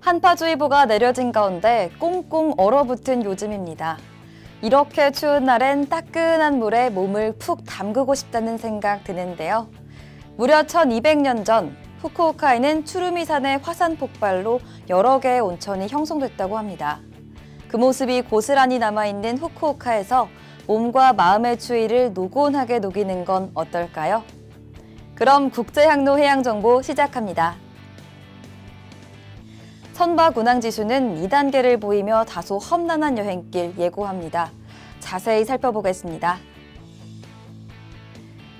한파주의보가 내려진 가운데 꽁꽁 얼어붙은 요즘입니다. 이렇게 추운 날엔 따끈한 물에 몸을 푹 담그고 싶다는 생각 드는데요. 무려 1200년 전 후쿠오카에는 추루미산의 화산 폭발로 여러 개의 온천이 형성됐다고 합니다. 그 모습이 고스란히 남아있는 후쿠오카에서 몸과 마음의 추위를 노곤하게 녹이는 건 어떨까요? 그럼 국제항로 해양정보 시작합니다. 선박 운항 지수는 2단계를 보이며 다소 험난한 여행길 예고합니다. 자세히 살펴보겠습니다.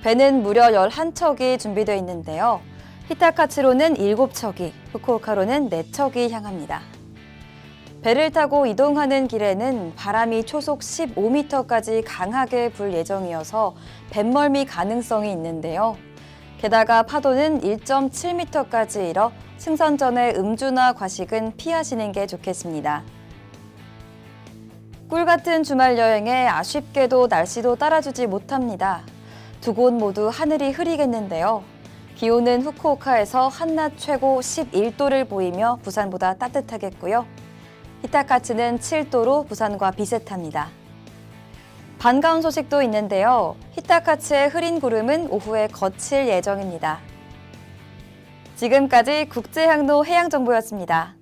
배는 무려 11척이 준비되어 있는데요. 히타카츠로는 7척이, 후쿠오카로는 4척이 향합니다. 배를 타고 이동하는 길에는 바람이 초속 15m까지 강하게 불 예정이어서 뱃멀미 가능성이 있는데요. 게다가 파도는 1.7m까지 일어 승선 전에 음주나 과식은 피하시는 게 좋겠습니다. 꿀 같은 주말 여행에 아쉽게도 날씨도 따라주지 못합니다. 두 곳 모두 하늘이 흐리겠는데요. 기온은 후쿠오카에서 한낮 최고 11도를 보이며 부산보다 따뜻하겠고요. 히타카츠는 7도로 부산과 비슷합니다. 반가운 소식도 있는데요. 히타카츠의 흐린 구름은 오후에 거칠 예정입니다. 지금까지 국제항로 해양정보였습니다.